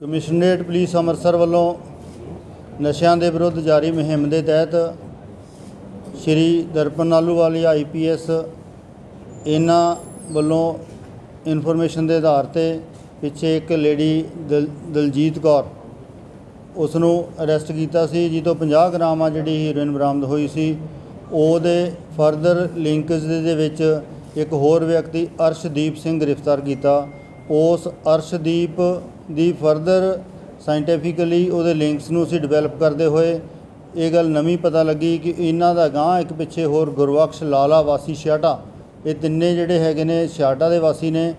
Commissionerate police Amritsar ਵੱਲੋਂ ਨਸ਼ਿਆਂ ਦੇ ਵਿਰੁੱਧ ਜਾਰੀ ਮੁਹਿੰਮ ਦੇ ਤਹਿਤ ਸ਼੍ਰੀ ਦਰਪਨ ਆਲੂਵਾਲੀ ਆਈਪੀਐਸ ਇਹਨਾਂ ਵੱਲੋਂ ਇਨਫੋਰਮੇਸ਼ਨ ਦੇ ਆਧਾਰ ਤੇ ਪਿੱਛੇ ਇੱਕ ਲੇਡੀ ਦਲ- ਦਲਜੀਤ ਕੌਰ ਉਸ ਨੂੰ ਅਰੈਸਟ ਕੀਤਾ ਸੀ ਜਿਸ ਤੋਂ 50 ਗ੍ਰਾਮ ਆ ਜਿਹੜੀ ਹੀਰੋਇਨ ਬਰਾਮਦ ਹੋਈ ਸੀ। ਉਹਦੇ ਫਰਦਰ ਲਿੰਕਸ ਦੇ ਵਿੱਚ ਇੱਕ ਹੋਰ ਵਿਅਕਤੀ ਅਰਸ਼ਦੀਪ ਸਿੰਘ ਗ੍ਰਿਫਤਾਰ ਕੀਤਾ। ਉਸ ਅਰਸ਼ਦੀਪ ਦੀ ਫਰਦਰ ਸਾਇੰਟੀਫਿਕਲੀ ਉਹਦੇ ਲਿੰਕਸ ਨੂੰ ਅਸੀਂ ਡਿਵੈਲਪ ਕਰਦੇ ਹੋਏ, ਇਹ ਗੱਲ ਨਵੀਂ ਪਤਾ ਲੱਗੀ ਕਿ ਇਹਨਾਂ ਦਾ ਗਾਂ ਇੱਕ ਪਿੱਛੇ ਹੋਰ ਗੁਰਬਖਸ਼ ਲਾਲਾ ਵਾਸੀ ਛਿਆਟਾ ਇਹ ਤਿੰਨੇ ਜਿਹੜੇ ਹੈਗੇ ਨੇ ਛਿਆਟਾ ਦੇ ਵਾਸੀ ਨੇ,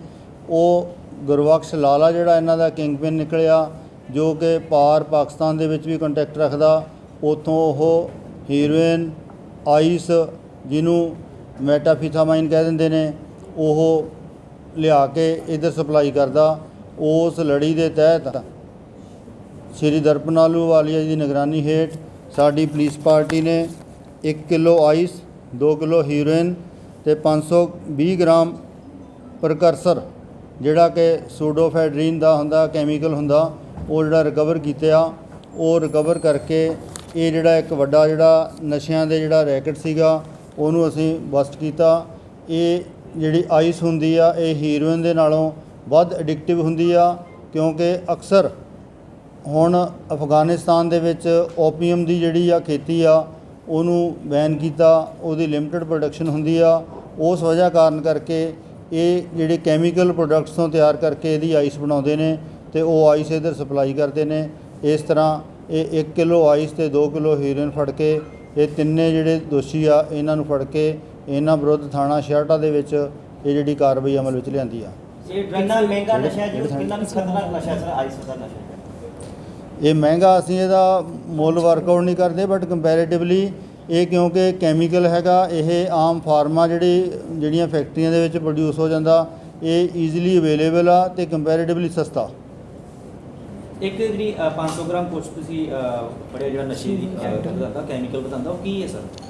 ਉਹ ਗੁਰਬਖਸ਼ ਲਾਲਾ ਜਿਹੜਾ ਇਹਨਾਂ ਦਾ ਕਿੰਗਪਿਨ ਨਿਕਲਿਆ, ਜੋ ਕਿ ਪਾਰ ਪਾਕਿਸਤਾਨ ਦੇ ਵਿੱਚ ਵੀ ਕੰਟੈਕਟ ਰੱਖਦਾ, ਉਥੋਂ ਉਹ ਹੀਰੋਇਨ ਆਈਸ ਜਿਹਨੂੰ ਮੈਟਾਫੀਥਾਮਾਈਨ ਕਹਿ ਦਿੰਦੇ ਨੇ, ਉਹ ਲਿਆ ਕੇ ਇਧਰ ਸਪਲਾਈ ਕਰਦਾ ਉਸ ਲੜੀ ਦੇ ਤਹਿਤ ਸ਼੍ਰੀ ਦਰਪਨਾਲੂ ਵਾਲੀਆ ਜੀ ਦੀ ਨਿਗਰਾਨੀ ਹੇਠ ਸਾਡੀ ਪੁਲਿਸ ਪਾਰਟੀ ਨੇ 1 ਕਿਲੋ ਆਈਸ 2 ਕਿਲੋ ਹੀਰੋਇਨ ਤੇ 520 ਗ੍ਰਾਮ ਪ੍ਰਕਰਸਰ, ਜਿਹੜਾ ਕਿ ਸੂਡੋਫੈਡਰੀਨ ਦਾ ਹੁੰਦਾ, ਕੈਮੀਕਲ ਹੁੰਦਾ, ਉਹ ਜਿਹੜਾ ਰਿਕਵਰ ਕੀਤਾ ਉਹ ਰਿਕਵਰ ਕਰਕੇ ਇਹ ਜਿਹੜਾ ਇੱਕ ਵੱਡਾ ਜਿਹੜਾ ਨਸ਼ਿਆਂ ਦੇ ਜਿਹੜਾ ਰੈਕਟ ਸੀਗਾ, ਉਹਨੂੰ ਅਸੀਂ ਬਸਟ ਕੀਤਾ। ਇਹ ਜਿਹੜੀ ਆਈਸ ਹੁੰਦੀ ਆ, ਇਹ ਹੀਰੋਇਨ ਦੇ ਨਾਲੋਂ ਵੱਧ ਐਡਿਕਟਿਵ ਹੁੰਦੀ ਆ, ਕਿਉਂਕਿ ਅਕਸਰ ਹੁਣ ਅਫਗਾਨਿਸਤਾਨ ਦੇ ਵਿੱਚ ਓਪੀਅਮ ਦੀ ਜਿਹੜੀ ਆ ਖੇਤੀ ਆ, ਉਹਨੂੰ ਬੈਨ ਕੀਤਾ, ਉਹਦੀ ਲਿਮਟਿਡ ਪ੍ਰੋਡਕਸ਼ਨ ਹੁੰਦੀ ਆ। ਉਸ ਵਜ੍ਹਾ ਕਾਰਨ ਕਰਕੇ ਇਹ ਜਿਹੜੇ ਕੈਮੀਕਲ ਪ੍ਰੋਡਕਟਸ ਤੋਂ ਤਿਆਰ ਕਰਕੇ ਇਹਦੀ ਆਈਸ ਬਣਾਉਂਦੇ ਨੇ ਤੇ ਉਹ ਆਈਸ ਇਧਰ ਸਪਲਾਈ ਕਰਦੇ ਨੇ। ਇਸ ਤਰ੍ਹਾਂ ਇਹ 1 ਕਿਲੋ ਆਈਸ ਤੇ 2 ਕਿਲੋ ਹੀਰੋਇਨ ਫੜ ਕੇ ਇਹ ਤਿੰਨੇ ਜਿਹੜੇ ਦੋਸ਼ੀ ਆ, ਇਹਨਾਂ ਨੂੰ ਫੜ ਕੇ ਇਹਨਾਂ ਵਿਰੁੱਧ ਥਾਣਾ ਸ਼ਹਿਰਟਾ ਦੇ ਵਿੱਚ ਇਹ ਜਿਹੜੀ ਕਾਰਵਾਈ ਅਮਲ ਵਿੱਚ ਲਿਆਂਦੀ ਆ। ਇਹ ਕਿੰਨਾ ਮਹਿੰਗਾ ਨਸ਼ਾ ਹੈ ਜੀ ਕਿੰਨਾ ਖਤਰਨਾਕ ਨਸ਼ਾ ਸਰ ਆਈਸ ਦਾ ਨਸ਼ਾ ਇਹ ਮਹਿੰਗਾ ਅਸੀਂ ਇਹਦਾ ਮੁੱਲ ਵਰਕਆਊਟ ਨਹੀਂ ਕਰਦੇ ਬਟ ਕੰਪੈਰੀਟਿਵਲੀ ਇਹ ਕਿਉਂਕਿ ਕੈਮੀਕਲ ਹੈਗਾ ਇਹ ਆਮ ਫਾਰਮਾ ਜਿਹੜੀ ਜਿਹੜੀਆਂ ਫੈਕਟਰੀਆਂ ਦੇ ਵਿੱਚ ਪ੍ਰੋਡਿਊਸ ਹੋ ਜਾਂਦਾ ਇਹ ਈਜ਼ੀਲੀ ਅਵੇਲੇਬਲ ਆ ਤੇ ਕੰਪੈਰੀਟਿਵਲੀ ਸਸਤਾ। ਇੱਕ ਜਿਹੜੀ ਅ, 500 ਗ੍ਰਾਮ ਕੁਛ ਤੁਸੀਂ ਬੜਿਆ ਜਿਹੜਾ ਨਸ਼ੇ ਦੀ ਦਾ ਕੈਮੀਕਲ ਬਤਾਉਂਦਾ ਉਹ ਕੀ ਹੈ ਸਰ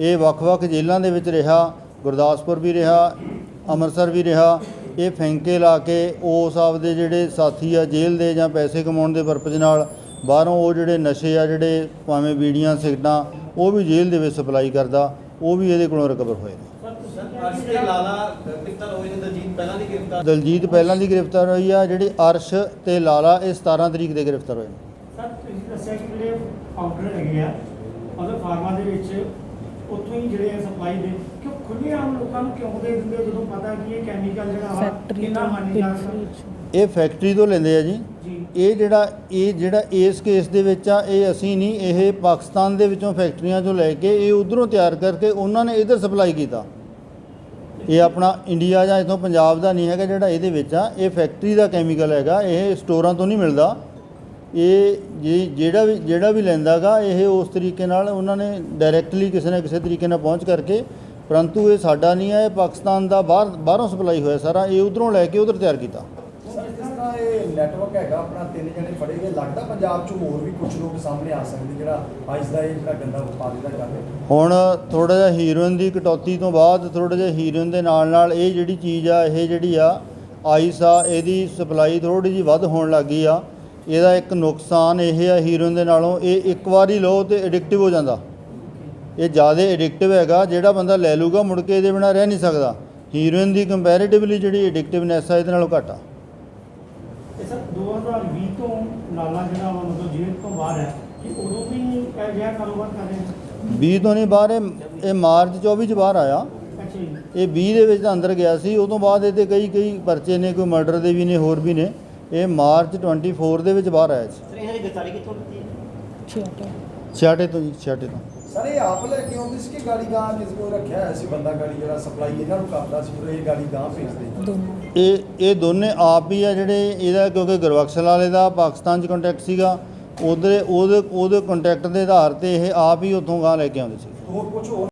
ਇਹ ਵੱਖ-ਵੱਖ ਜੇਲ੍ਹਾਂ ਦੇ ਵਿੱਚ ਰਿਹਾ ਗੁਰਦਾਸਪੁਰ ਵੀ ਰਿਹਾ ਅੰਮ੍ਰਿਤਸਰ ਵੀ ਰਿਹਾ। ਇਹ ਫੈਂਕੇ ਲਾ ਕੇ ਉਸ ਆਪਦੇ ਜਿਹੜੇ ਸਾਥੀ ਆ ਜੇਲ੍ਹ ਦੇ ਜਾਂ ਪੈਸੇ ਕਮਾਉਣ ਦੇ ਪਰਪਸ ਨਾਲ ਬਾਹਰੋਂ ਉਹ ਜਿਹੜੇ ਨਸ਼ੇ ਆ ਜਿਹੜੇ ਭਾਵੇਂ ਬੀੜੀਆਂ ਸਿਗਟਾਂ ਉਹ ਵੀ ਜੇਲ੍ਹ ਦੇ ਵਿੱਚ ਸਪਲਾਈ ਕਰਦਾ ਉਹ ਵੀ ਇਹਦੇ ਕੋਲੋਂ ਰਿਕਵਰ ਹੋਏ ਨੇ। ਅਰਸ਼ ਤੇ ਲਾਲਾ ਗ੍ਰਿਫਤਾਰ ਹੋਏ ਨੇ ਦਲਜੀਤ ਪਹਿਲਾਂ ਦੀ ਗ੍ਰਿਫਤਾਰ ਦਲਜੀਤ ਪਹਿਲਾਂ ਦੀ ਗ੍ਰਿਫਤਾਰ ਹੋਈ ਆ ਜਿਹੜੀ ਅਰਸ਼ ਤੇ ਲਾਲਾ ਇਹ 17 ਤਰੀਕ ਦੇ ਗ੍ਰਿਫਤਾਰ ਹੋਏ ਨੇ। ਸਰ ਤੁਸੀਂ ਦੱਸਿਆ ਕਿ ਜਿਹੜੇ ਪਾਊਡਰ ਹੈਗੇ ਆ ਅਦਰ ਫਾਰਮਾ ਦੇ ਵਿੱਚ ਉੱਥੋਂ ਹੀ ਜਿਹੜੇ ਸਪਲਾਈ ਦੇ ਕਿਉਂ ਖੁੱਲੇ ਆਮ ਲੋਕਾਂ ਨੂੰ ਕਿਉਂ ਦੇ ਦਿੰਦੇ ਹੋ ਜਦੋਂ ਪਤਾ ਕਿ ਇਹ ਕੈਮੀਕਲ ਜਿਹੜਾ ਵਾ ਫੈਕਟਰੀ ਕਿੰਨਾ ਤੋਂ ਹਾਨੀਕਾਰਕ ਆ ਇਹ ਫੈਕਟਰੀ ਤੋਂ ਲੈਂਦੇ ਆ ਜੀ। ਜੀ। ਇਹ ਜਿਹੜਾ ਇਹ ਜਿਹੜਾ ਇਸ ਕੇਸ ਦੇ ਵਿੱਚ ਆ ਇਹ ਅਸੀਂ ਨਹੀਂ ਇਹ ਪਾਕਿਸਤਾਨ ਦੇ ਵਿੱਚੋਂ ਫੈਕਟਰੀਆਂ ਚੋਂ ਲੈ ਕੇ ਇਹ ਉਧਰੋਂ ਤਿਆਰ ਕਰਕੇ ਉਹਨਾਂ ਨੇ ਇਧਰ ਸਪਲਾਈ ਕੀਤਾ। ਇਹ ਆਪਣਾ ਇੰਡੀਆ ਜਾਂ ਇਥੋਂ ਪੰਜਾਬ ਦਾ ਨਹੀਂ ਹੈਗਾ ਜਿਹੜਾ ਇਹਦੇ ਵਿੱਚ ਆ ਇਹ ਫੈਕਟਰੀ ਦਾ ਕੈਮੀਕਲ ਹੈਗਾ ਇਹ ਸਟੋਰਾਂ ਤੋਂ ਨਹੀਂ ਮਿਲਦਾ। ਇਹ ਜੇ- ਜਿਹੜਾ ਵੀ ਜਿਹੜਾ ਵੀ ਲੈਂਦਾਗਾ ਇਹ ਉਸ ਤਰੀਕੇ ਨਾਲ ਉਹਨਾਂ ਨੇ ਡਾਇਰੈਕਟਲੀ ਕਿਸੇ ਨਾ ਕਿਸੇ ਤਰੀਕੇ ਨਾਲ ਪਹੁੰਚ ਕਰਕੇ ਪਰੰਤੂ ਇਹ ਸਾਡਾ ਨਹੀਂ ਹੈ ਇਹ ਪਾਕਿਸਤਾਨ ਦਾ ਬਾਹਰ ਬਾਹਰੋਂ ਸਪਲਾਈ ਹੋਇਆ ਸਾਰਾ ਇਹ ਉਧਰੋਂ ਲੈ ਕੇ ਉਧਰ ਤਿਆਰ ਕੀਤਾ। ਸਰ ਜਿਸ ਤਰ੍ਹਾਂ ਇਹ ਨੈਟਵਰਕ ਹੈਗਾ ਆਪਣਾ ਤਿੰਨ ਜਣੇ ਫੜੇ ਗਏ। ਲੱਗਦਾ ਪੰਜਾਬ 'ਚ ਹੋਰ ਵੀ ਕੁਝ ਲੋਕ ਸਾਹਮਣੇ ਆ ਸਕਦੇ ਜਿਹੜਾ ਅੱਜ ਦਾ ਇਹ ਜਿਹੜਾ ਗੰਦਾ ਵਪਾਰ ਜਿਹੜਾ ਕਰ ਰਹੇ ਹੁਣ ਥੋੜਾ ਜਿਹਾ ਹੀਰੋਇਨ ਦੀ ਕਟੌਤੀ ਤੋਂ ਬਾਅਦ ਥੋੜਾ ਜਿਹਾ ਹੀਰੋਇਨ ਦੇ ਨਾਲ ਨਾਲ ਇਹ ਜਿਹੜੀ ਚੀਜ਼ ਆ ਇਹ ਜਿਹੜੀ ਆ ਆਈਸ ਆ ਇਹਦੀ ਸਪਲਾਈ ਥੋੜੀ ਜਿਹੀ ਵੱਧ ਹੋਣ ਲੱਗੀ ਆ। ਇਹਦਾ ਇੱਕ ਨੁਕਸਾਨ ਇਹ ਆ ਹੀਰੋਇਨ ਦੇ ਨਾਲੋਂ ਇਹ ਇੱਕ ਵਾਰੀ ਲਓ ਤੇ ਐਡਿਕਟਿਵ ਹੋ ਜਾਂਦਾ। ਇਹ ਜ਼ਿਆਦਾ ਐਡਿਕਟਿਵ ਹੈਗਾ ਜਿਹੜਾ ਬੰਦਾ ਲੈ ਲੂਗਾ ਮੁੜ ਕੇ ਇਹਦੇ ਬਿਨਾਂ ਰਹਿ ਨਹੀਂ ਸਕਦਾ। ਹੀਰੋਇਨ ਦੀ ਕੰਪੈਰੀਟਿਵਲੀ ਜਿਹੜੀ ਐਡਿਕਟਿਵਨੈਸ ਆ ਇਹਦੇ ਨਾਲੋਂ ਘੱਟ ਆ। ਇਹ ਸਰ 2020 ਤੋਂ ਲਾਲਾ ਜਿਹੜਾ ਵਾ ਮਤਲਬ ਜੇਲ੍ਹ ਤੋਂ ਬਾਹਰ ਹੈ ਕਿ ਉਦੋਂ ਵੀ ਇਹ ਜਿਹਾ ਕਾਰੋਬਾਰ ਕਰ ਰਹੇ ਆ 20 ਤੋਂ ਨਹੀਂ ਬਾਹਰ ਇਹ ਮਾਰਚ 24 ਚ ਬਾਹਰ ਆਇਆ। ਇਹ 20 ਦੇ ਵਿੱਚ ਤਾਂ ਅੰਦਰ ਗਿਆ ਸੀ ਉਦੋਂ ਬਾਅਦ ਇਹਦੇ ਕਈ ਕਈ ਪਰਚੇ ਨੇ ਕੋਈ ਮਰਡਰ ਦੇ ਵੀ ਨੇ ਹੋਰ ਵੀ ਨੇ। ਇਹ ਮਾਰਚ 24 ਦੇ ਵਿੱਚ ਬਾਹਰ ਆਇਆ ਸੀ। ਸਰ ਇਹਨਾਂ ਦੀ ਗ੍ਰਿਫਤਾਰੀ ਕਿੱਥੋਂ ਕੀਤੀ ਹੈ? ਛਿਆਟੇ ਤੋਂ ਜੀ ਛਿਆਟੇ ਤੋਂ। ਸਰ ਇਹ ਆਪ ਲੈ ਕੇ ਆਉਂਦੇ ਸੀ ਕਿ ਗਾੜੀ ਗਾਂ ਕਿਸ ਕੋਲ ਰੱਖਿਆ ਹੋਇਆ ਸੀ ਬੰਦਾ ਗਾੜੀ ਜਿਹੜਾ ਸਪਲਾਈ ਇਹਨਾਂ ਨੂੰ ਕਰਦਾ ਸੀ ਫਿਰ ਇਹ ਗਾੜੀ ਗਾਂ ਭੇਜਦੇ ਇਹ ਇਹ ਦੋਨੇ ਆਪ ਹੀ ਆ ਜਿਹੜੇ ਇਹਦਾ ਕਿਉਂਕਿ ਗੁਰਬਖਸ਼ ਵਾਲੇ ਦਾ ਪਾਕਿਸਤਾਨ 'ਚ ਕੰਟੈਕਟ ਸੀਗਾ ਉਧਰ ਉਹਦੇ ਉਹਦੇ ਕੰਟੈਕਟ ਦੇ ਆਧਾਰ ਤੇ ਇਹ ਆਪ ਹੀ ਉੱਥੋਂ ਗਾਂ ਲੈ ਕੇ ਆਉਂਦੇ ਸੀ। ਹੋਰ ਕੁਝ ਹੋਰ